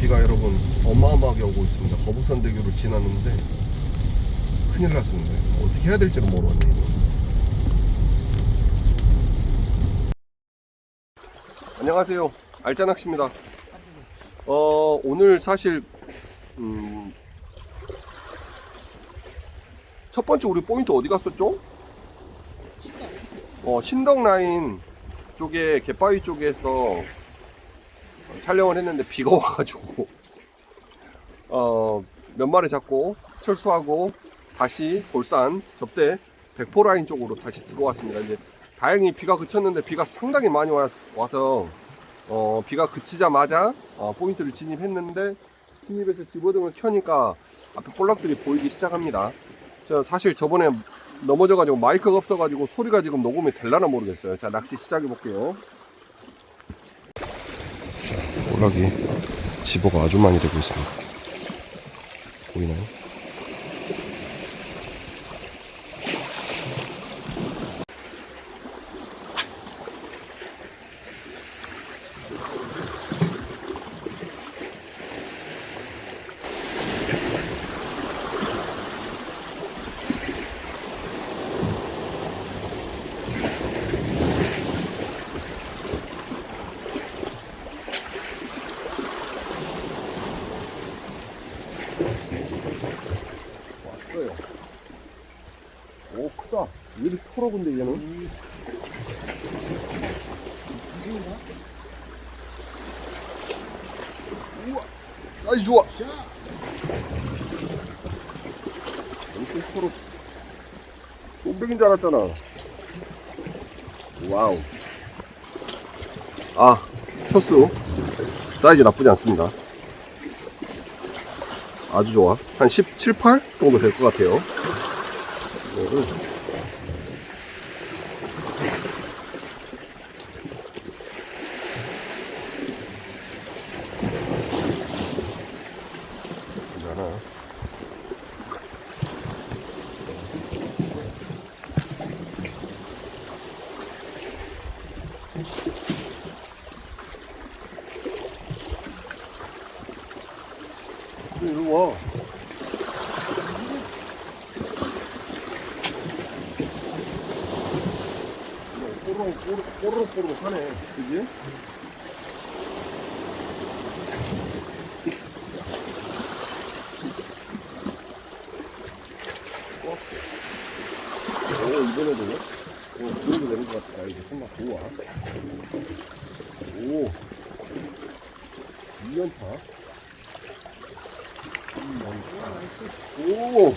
비가 여러분 어마어마하게 오고 있습니다. 거북선 대교를 지났는데 큰일 났습니다. 어떻게 해야 될지는 모르겠네요. 안녕하세요. 알짜낚시입니다. 어, 오늘 사실 음, 첫 번째 우리 포인트 어디 갔었죠? 어, 신덕 라인 쪽에 갯바위 쪽에서 촬영을 했는데 비가 와가지고 어, 몇 마리 잡고 철수하고 다시 볼산 접대 백포 라인 쪽으로 다시 들어왔습니다. 이제 다행히 비가 그쳤는데 비가 상당히 많이 와, 와서 어, 비가 그치자마자 어, 포인트를 진입했는데 진입해서 집어등을 켜니까 앞에 볼락들이 보이기 시작합니다. 저 사실 저번에 넘어져가지고 마이크가 없어가지고 소리가 지금 녹음이 될라나 모르겠어요. 자 낚시 시작해 볼게요. 볼락이 집어가 아주 많이 되고 있습니다. 보이나요? 오 크다. 왜 이렇게 커러 근데 얘는? 우와, 사이즈 좋아. 엄청 커러. 쏨백인 줄 알았잖아. 와우. 아, 첫수. 사이즈 나쁘지 않습니다. 아주 좋아. 한 17, 8 정도 될 것 같아요. 이거를 괜찮아. 이리 와. 꼬르륵 꼬르륵 꼬르륵 하네. 그지? 오, 이번에도, 오, 그래도 되는 것 같다. 이제 생각 좋아. 오, 2연타. 오!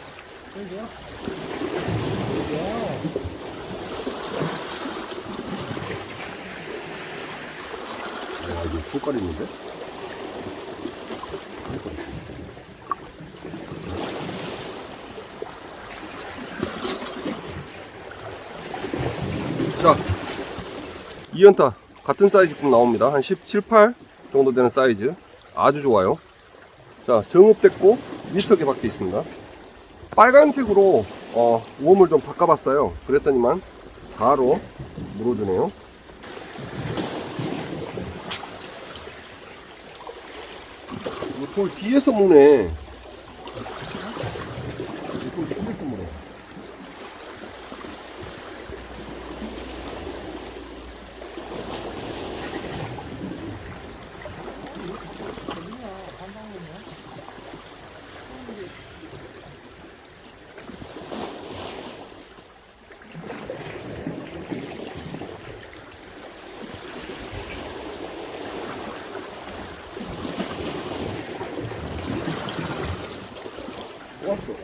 와, 이거 손깔 있는데? 자, 2연타 같은 사이즈품 나옵니다. 한 17, 8 정도 되는 사이즈. 아주 좋아요. 자, 정읍됐고 미터게 박혀 있습니다. 빨간색으로 어, 우험을 좀 바꿔봤어요. 그랬더니만 바로 물어주네요. 거돌 뒤에서 무네.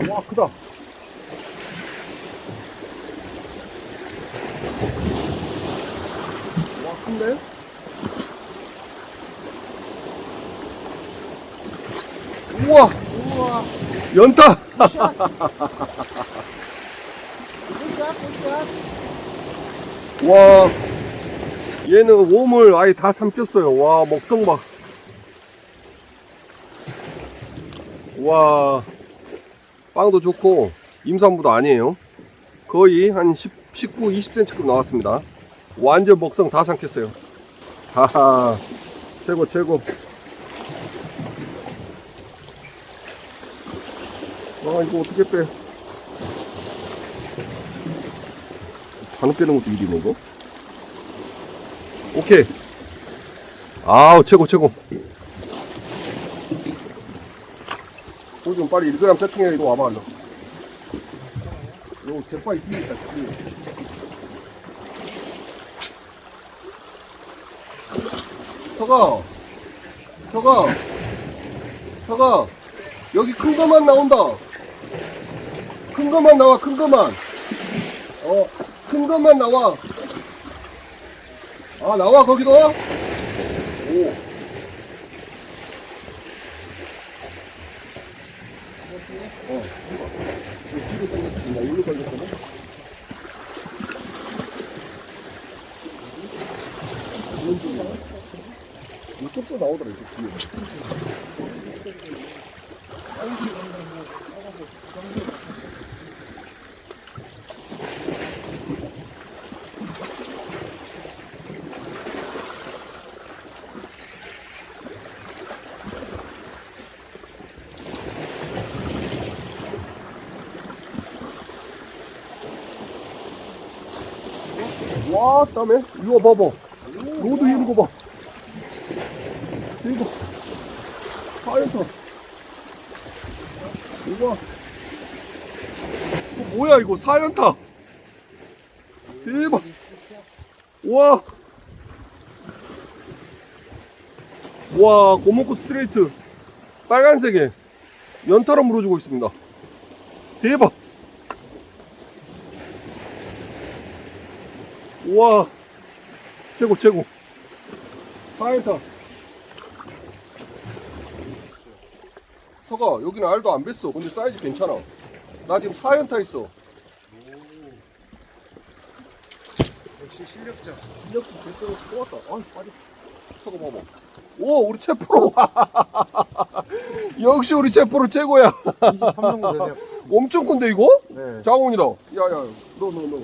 와, 크다. 와, 큰데? 우와! 우와, 연타! 굿샷. 굿샷, 굿샷. 와, 얘는 웜을 아예 다 삼켰어요. 와, 먹성 봐. 와, 빵도 좋고 임산부도 아니에요. 거의 한 19, 20cm급 나왔습니다. 완전 먹성 다 삼켰어요. 하하, 최고, 최고. 아, 이거 어떻게 빼? 반응 빼는 것도 일이네, 이거. 오케이. 아우, 최고, 최고. 호좀 빨리 1g 세팅해 이거 와봐 얼른 이거 개빨리 뛰니까 저거 저거 저거 여기 큰 거만 나온다. 큰 거만 나와 큰 거만. 어큰 거만 나와. 아 나와 거기도? 오 어. 이쪽도 나오더라, 이쪽 뒤에. 와, 땀에? 이거 봐봐. 로드 이런 거 봐. 이거. 하얀 이거. 이거 뭐야, 이거. 사연타. 대박. 와. 와, 고목고 스트레이트. 빨간색에 연타로 물어주고 있습니다. 대박. 우와. 최고 최고. 하이타 서가 여기는 알도 안 뱄어. 근데 사이즈 괜찮아. 나 지금 4연타 있어. 역시 실력자. 이렇게 결정을 또 왔다. 아 빠져 서가 봐봐. 오 우리 채프로. 역시 우리 채프로 최고야. 23정도 되네요. 엄청 큰데 이거? 네. 장훈이다. 야야. 너너너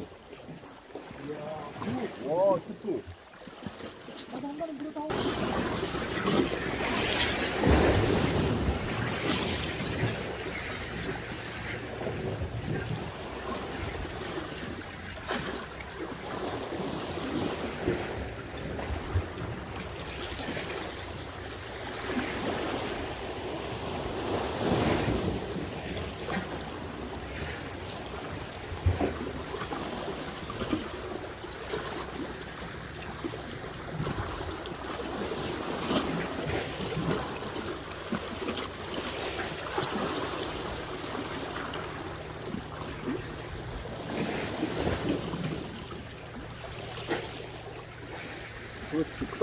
와 채프로 그렇지 크다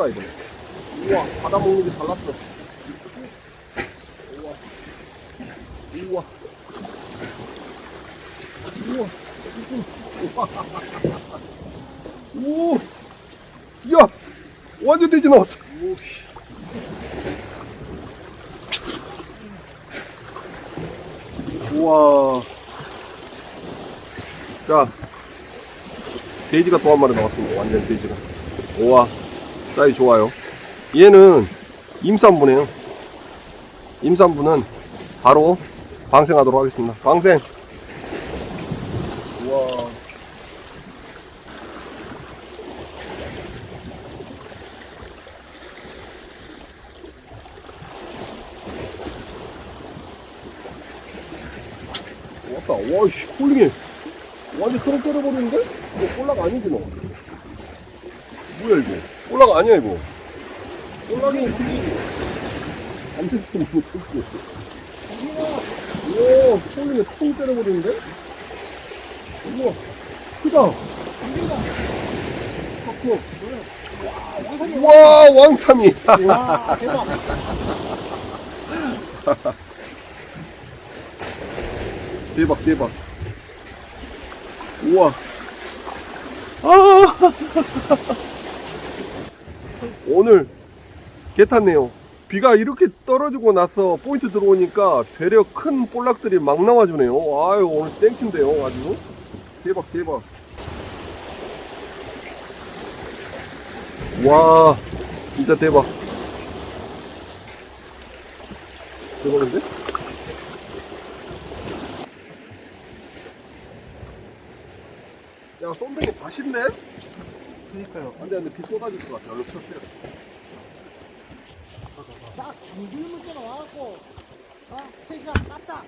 이거 우와 바다 먹는 게 달랐어. 우와. 우와. 우와. 우와. 야 완전 돼지 나왔어. 우와. 자 돼지가 또 한 마리 나왔습니다. 완전 돼지가. 우와 사이 좋아요. 얘는 임산부네요. 임산부는 바로 방생하도록 하겠습니다. 방생. 우와. 왔다. 와이씨, 홀링해. 완전 트럭 때려버리는데? 이거 꼴락 아니지, 너? 뭐야 이거? 꼴락 아니야 이거? 꼴락이 틀리지? 안 됐어 뭐 쳤어 오 홀링에 통 때려버리는데? 우와 크다 커 와, 왕삼이. 와, 대박. 대박, 대박. 우와. 아. 개탔네요. 비가 이렇게 떨어지고 나서 포인트 들어오니까 되려 큰 볼락들이 막 나와주네요. 아유 오늘 땡큐인데요 아주. 대박 대박. 와 진짜 대박. 대박인데? 야 쏜댕이 맛있네? 그니까요. 안돼 안돼. 비 쏟아질 것 같아. 얼른 쳤어요. 딱 중불 문제가 와갖고 아, 3시간 바짝